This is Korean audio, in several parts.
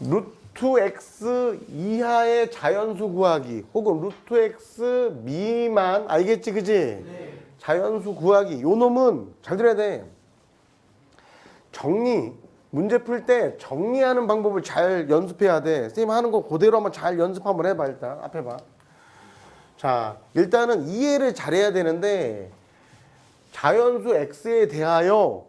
루트 x 이하의 자연수 구하기 혹은 루트 x 미만 알겠지 그지? 자연수 구하기. 요 놈은 잘 들어야 돼. 정리. 문제 풀 때 정리하는 방법을 잘 연습해야 돼. 선생님 하는 거 그대로 한번 잘 연습 한번 해봐 일단. 앞에 봐 자 일단은 이해를 잘해야 되는데 자연수 x에 대하여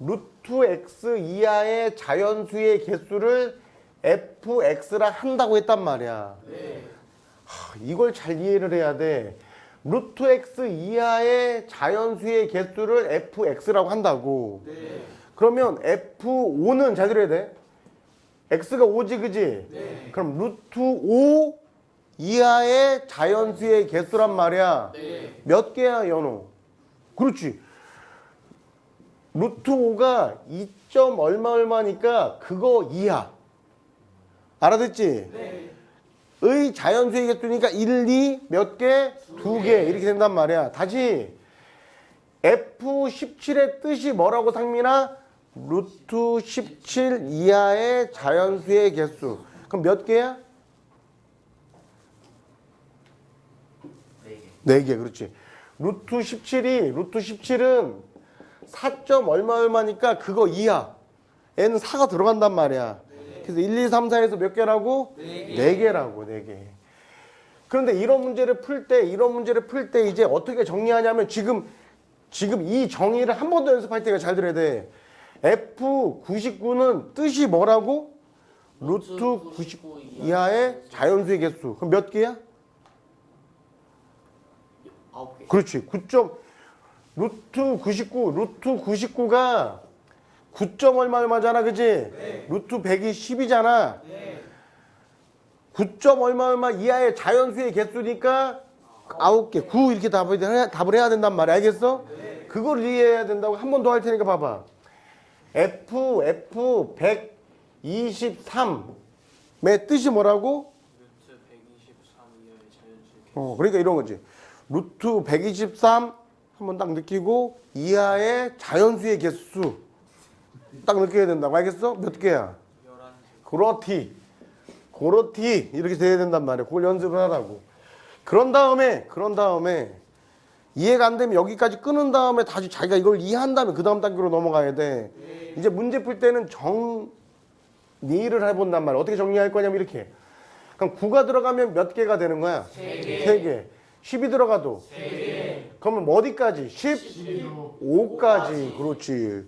루트 x 이하의 자연수의 개수를 fx라 한다고 했단 말이야. 하, 이걸 잘 이해를 해야 돼. 루트 x 이하의 자연수의 개수를 fx라고 한다고. 그러면 f5는 잘 들어야 돼. x가 5지 그지? 그럼 루트 5 이하의 자연수의 개수란 말이야. 몇 개야 연호? 그렇지. 루트 5가 2점 얼마 얼마니까 그거 이하. 알아듣지? 의 자연수의 개수니까 1, 2, 몇 개? 두 개. 이렇게 된단 말이야. 다시 F17의 뜻이 뭐라고 상민아? 루트 17 이하의 자연수의 개수. 그럼 몇 개야? 네 개. 그렇지. 루트 17이 루트 17은 4점 얼마 얼마니까 그거 이하. 얘는 4가 들어간단 말이야. 그래서 1, 2, 3, 4에서 몇 개라고? 네 개라고, 네 개. 그런데 이런 문제를 풀 때, 이런 문제를 풀 때 이제 어떻게 정리하냐면 지금, 지금 이 정의를 한 번 더 연습할 때가 잘 들어야 돼. F99는 뜻이 뭐라고? 루트 99 이하의 자연수의 개수. 그럼 몇 개야? 아홉 개. 그렇지. 9점 루트 99, 루트 99가 9점 얼마 얼마잖아. 그지? 루트 100이 10이잖아. 9점 얼마 얼마 이하의 자연수의 개수니까 9개, 9 이렇게 답을 해야, 답을 해야 된단 말이야. 알겠어? 그걸 이해해야 된다고 한 번 더 할 테니까 봐봐. F, F 123의 뜻이 뭐라고? 루트 123 이하의 자연수. 어, 그러니까 이런 거지. 루트 123 한번 딱 느끼고 이하의 자연수의 개수 딱 느껴야 된다고 알겠어? 몇 개야? 11개. 그렇티 그렇티 이렇게 돼야 된단 말이야. 그걸 연습을 하라고. 그런 다음에 그런 다음에 이해가 안 되면 여기까지 끊은 다음에 다시 자기가 이걸 이해한 다음에 그 다음 단계로 넘어가야 돼. 이제 문제 풀 때는 정리를 해본단 말이야. 어떻게 정리할 거냐면 이렇게. 그럼 9가 들어가면 몇 개가 되는 거야? 3개. 3개. 10이 들어가도? 3개. 그러면 뭐 어디까지? 15까지. 그렇지.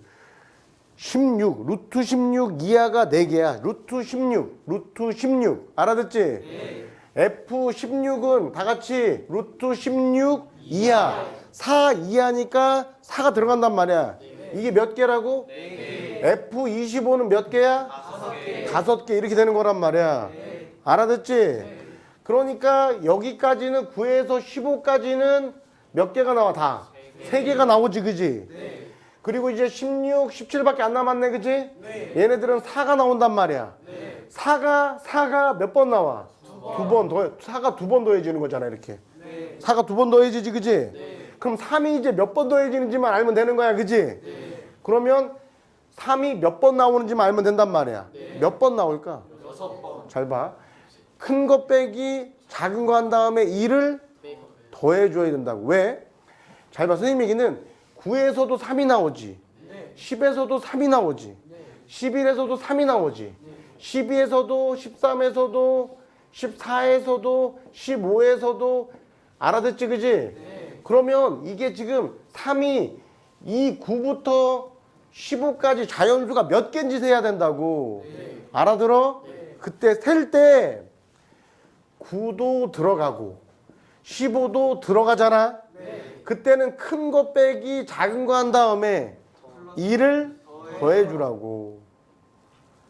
16. 루트 16 이하가 4개야. 루트 16. 루트 16. 알아듣지? F16은 다 같이 루트 16 이하. 4 이하니까 4가 들어간단 말이야. 이게 몇 개라고? F25는 몇 개야? 다섯 개 이렇게 되는 거란 말이야. 알아듣지? 그러니까 여기까지는 9에서 15까지는 몇 개가 나와 다? 세 개가 나오지 그지? 그리고 이제 16, 17밖에 안 남았네 그지? 얘네들은 4가 나온단 말이야. 4가 4가 몇 번 나와? 두 번 더, 4가 두 번 더해지는 거잖아 이렇게. 4가 두 번 더해지지 그지? 그럼 3이 이제 몇 번 더해지는지만 알면 되는 거야 그지? 그러면 3이 몇 번 나오는지만 알면 된단 말이야. 몇번 나올까? 여섯 번. 잘 봐. 큰 거 빼기 작은 거 한 다음에 2를 빼고. 더해줘야 된다고. 왜? 잘 봐. 선생님 얘기는 9에서도 3이 나오지. 10에서도 3이 나오지. 11에서도 3이 나오지. 12에서도 13에서도 14에서도 15에서도 알아듣지 그지? 그러면 이게 지금 3이 이 9부터 15까지 자연수가 몇 개인지 세야 된다고. 알아들어? 그때 셀 때 9도 들어가고 15도 들어가잖아. 그때는 큰 거 빼기 작은 거 한 다음에 2를 더해 주라고.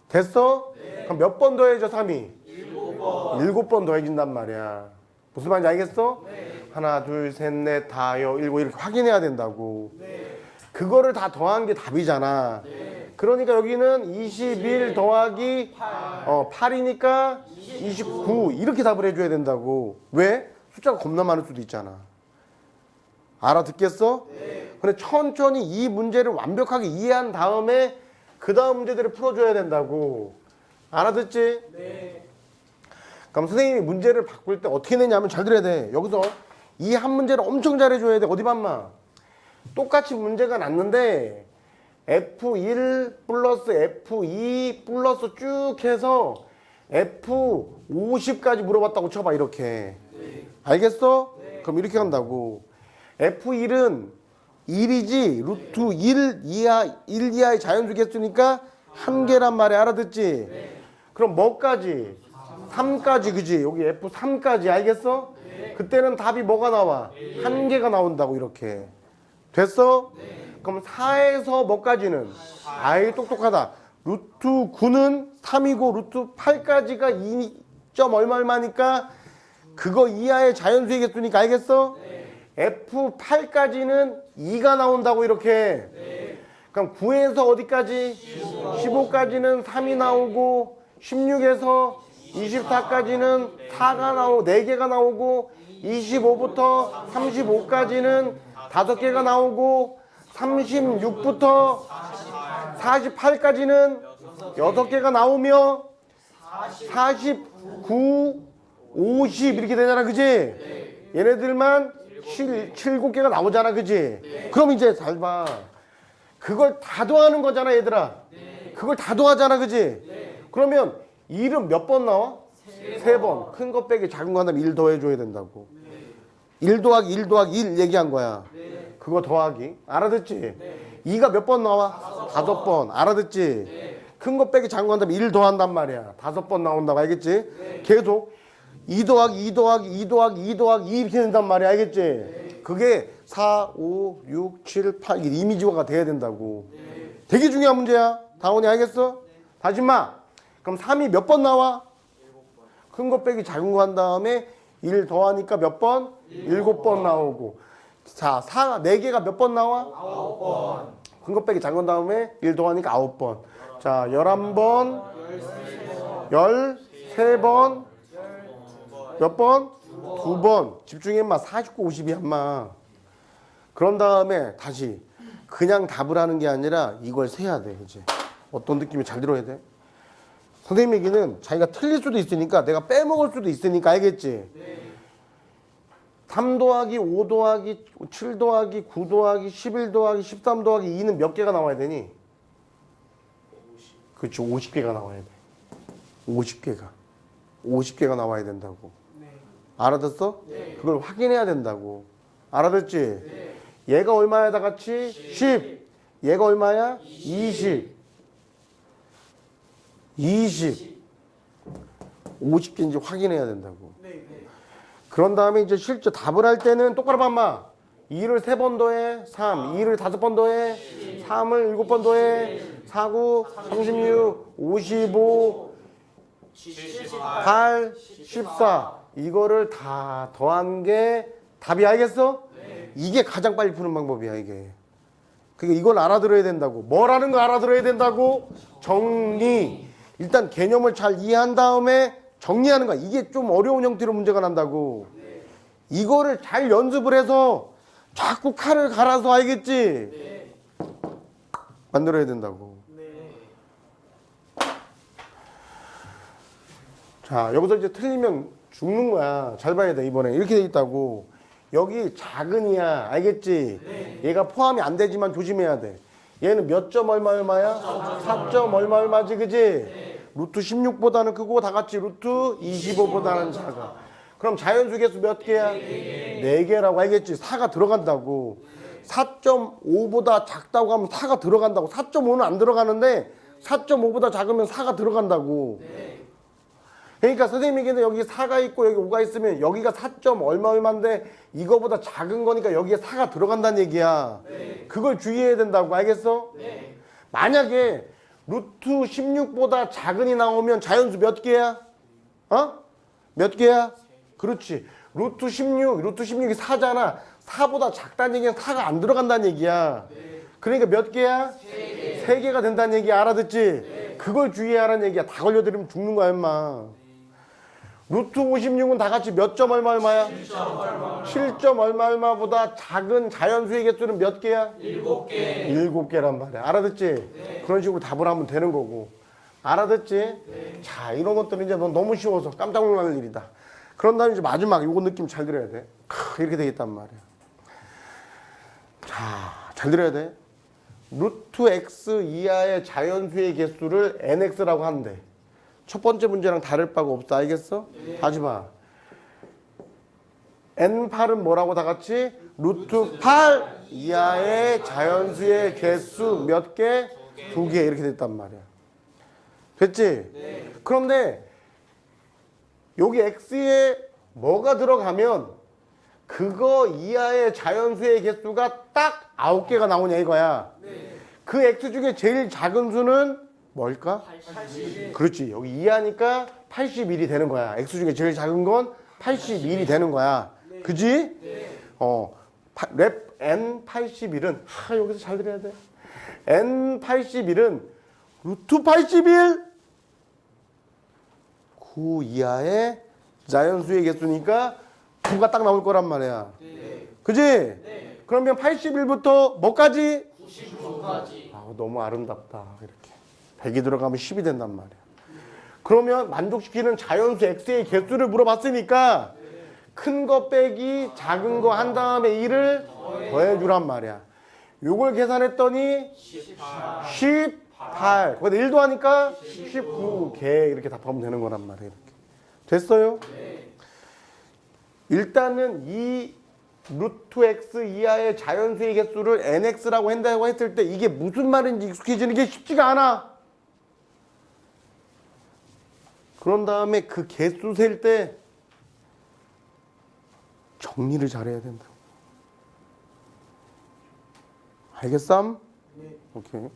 됐어? 그럼 몇 번 더해져 3이? 일곱 번 더해진단 말이야. 무슨 말인지 알겠어? 하나, 둘, 셋, 넷, 다, 여, 일곱 이렇게 확인해야 된다고. 그거를 다 더한 게 답이잖아. 그러니까 여기는 21 더하기 어, 8이니까 29 이렇게 답을 해줘야 된다고. 왜? 숫자가 겁나 많을 수도 있잖아. 알아듣겠어? 근데 천천히 이 문제를 완벽하게 이해한 다음에 그 다음 문제들을 풀어줘야 된다고. 알아듣지? 네. 그럼 선생님이 문제를 바꿀 때 어떻게 내냐면 잘 들어야 돼. 여기서 이 한 문제를 엄청 잘해줘야 돼. 어디 봤마? 똑같이 문제가 났는데 F1 플러스 F2 플러스 쭉 해서 F50까지 물어봤다고 쳐봐 이렇게. 알겠어? 그럼 이렇게 한다고. F1은 1이지 루트 1 이하 1 이하의 자연수 개수니까 한 개란 말에 알아듣지? 그럼 뭐까지? 3까지 그지? 여기 F3까지 알겠어? 그때는 답이 뭐가 나와? 한 개가 나온다고 이렇게. 됐어? 그럼 4에서 뭐까지는? 아이 똑똑하다. 루트 9는 3이고 루트 8까지가 2점 얼마 얼마니까 그거 이하의 자연수의 개수니까 알겠어? F8까지는 2가 나온다고 이렇게. 그럼 9에서 어디까지? 15 까지는 3이 나오고 16에서 24까지는 4가 나오고 4개가 나오고 25부터 35까지는 5개가 나오고 36부터 48까지는 6개가 나오며 49, 50 이렇게 되잖아 그지? 얘네들만 7, 7개가 나오잖아 그지? 그럼 이제 잘 봐. 그걸 다 더하는 거잖아 얘들아. 그걸 다 더하잖아 그지? 그러면 1은 몇 번 나와? 세 번. 큰 거 빼기 작은 거 한다면 1 더해줘야 된다고. 1 더하기 1 더하기 1 얘기한 거야. 그거 더하기. 알아듣지? 2가 몇 번 나와? 다섯 번. 알아듣지? 큰거 빼기 작은 거 한다면 1 더한단 말이야. 다섯 번 나온다고 알겠지? 계속 2 더하기 2 더하기 2 더하기 2 더하기 2 이렇게 된단 말이야. 알겠지? 그게 4, 5, 6, 7, 8 이게 이미지화가 돼야 된다고. 되게 중요한 문제야. 다원이 알겠어? 다시 마. 그럼 3이 몇 번 나와? 큰 거 빼기 작은 거 한 다음에 1 더하니까 몇 번? 7번 나오고. 자, 4, 4개가 몇 번 나와? 9번. 큰 거 빼기 작은 거 다음에 1 더하니까 9번. 자, 11번, 13번, 몇 번? 두 번. 집중해, 마. 49, 50이 한 마. 그런 다음에 다시 그냥 답을 하는 게 아니라 이걸 세야 돼, 이제. 어떤 느낌이 잘 들어야 돼? 선생님 얘기는 자기가 틀릴 수도 있으니까 내가 빼먹을 수도 있으니까 알겠지? 3 더하기 5 더하기 7 더하기 9 더하기 11 더하기 13 더하기 2는 몇 개가 나와야 되니? 그렇지 50개가 나와야 돼 50개가 50개가 나와야 된다고 네. 알아듣어? 그걸 확인해야 된다고 알아듣지? 얘가 얼마야 다 같이? 10 얘가 얼마야? 20 20 50개인지 확인해야 된다고 네. 네. 그런 다음에 이제 실제 답을 할 때는 똑바로 봐봐. 2를 3번 더해 3, 2를 5번 더해 3을 7번 더해 4, 9, 36, 55, 8, 14 이거를 다 더한 게 답이 알겠어? 이게 가장 빨리 푸는 방법이야 이게. 그러니까 이걸 알아들어야 된다고. 뭐라는 거 알아들어야 된다고? 정리. 일단 개념을 잘 이해한 다음에 정리하는 거야. 이게 좀 어려운 형태로 문제가 난다고. 이거를 잘 연습을 해서 자꾸 칼을 갈아서 알겠지? 만들어야 된다고. 자, 여기서 이제 틀리면 죽는 거야. 잘 봐야 돼, 이번에. 이렇게 돼 있다고. 여기 작은 이야. 알겠지? 얘가 포함이 안 되지만 조심해야 돼. 얘는 몇 점 얼마 얼마야? 4점 얼마 얼마지, 그지? 루트 16보다는 크고 다 같이 루트 25보다는 작아. 그럼 자연수 개수 몇 개야? 4개라고 알겠지? 4가 들어간다고. 4.5보다 작다고 하면 4가 들어간다고. 4.5는 안 들어가는데 4.5보다 작으면 4가 들어간다고. 그러니까 선생님에게는 여기 4가 있고 여기 5가 있으면 여기가 4점 얼마 얼마인데 이거보다 작은 거니까 여기에 4가 들어간다는 얘기야. 그걸 주의해야 된다고 알겠어? 만약에 루트 16보다 작은이 나오면 자연수 몇 개야? 어? 몇 개야? 그렇지. 루트 16, 루트 16이 4잖아. 4보다 작다는 얘기는 4가 안 들어간다는 얘기야. 그러니까 몇 개야? 세 개가 된다는 얘기 알아듣지? 그걸 주의하라는 얘기야. 다 걸려들으면 죽는 거야, 임마. 루트 56은 다 같이 몇 점 얼마 얼마야? 7점 얼마 얼마보다 작은 자연수의 개수는 몇 개야? 7개. 7개란 말이야. 알아듣지? 그런 식으로 답을 하면 되는 거고. 알아듣지? 자, 이런 것들은 이제 너 너무 쉬워서 깜짝 놀라는 일이다. 그런 다음에 이제 마지막 요거 느낌 잘 들어야 돼. 크, 이렇게 되겠단 말이야. 자, 잘 들어야 돼. 루트 x 이하의 자연수의 개수를 nx라고 한대. 첫 번째 문제랑 다를 바가 없어. 알겠어? 하지 마. n8은 뭐라고 다 같이? 루트 8 이하의 자연수의 개수 몇 개? 두 개 이렇게 됐단 말이야. 됐지? 그런데 여기 x에 뭐가 들어가면 그거 이하의 자연수의 개수가 딱 9개가 나오냐 이거야. 그 x 중에 제일 작은 수는 뭘까? 80. 그렇지. 여기 이하니까 81이 되는 거야. x 중에 제일 작은 건 81이 되는 거야. 그지? 어. 파- 랩 n81은 하 여기서 잘 들어야 돼. n81은 루트 81 9 이하의 자연수의 개수니까 9가 딱 나올 거란 말이야. 네. 그지? 그러면 81부터 뭐까지? 99까지. 아, 너무 아름답다. 이렇게. 100이 들어가면 10이 된단 말이야. 그러면 만족시키는 자연수 x의 개수를 물어봤으니까 큰 거 빼기 작은 거 한 다음에 1을 더해 주란 말이야. 요걸 계산했더니 18. 18. 거기다 1도 하니까 19. 개 이렇게 답하면 되는 거란 말이야. 이렇게. 됐어요? 일단은 이 루트 x 이하의 자연수의 개수를 nx라고 한다고 했을 때 이게 무슨 말인지 익숙해지는 게 쉽지가 않아. 그런 다음에 그 개수 셀 때 정리를 잘해야 된다. 알겠삼? 네. 오케이.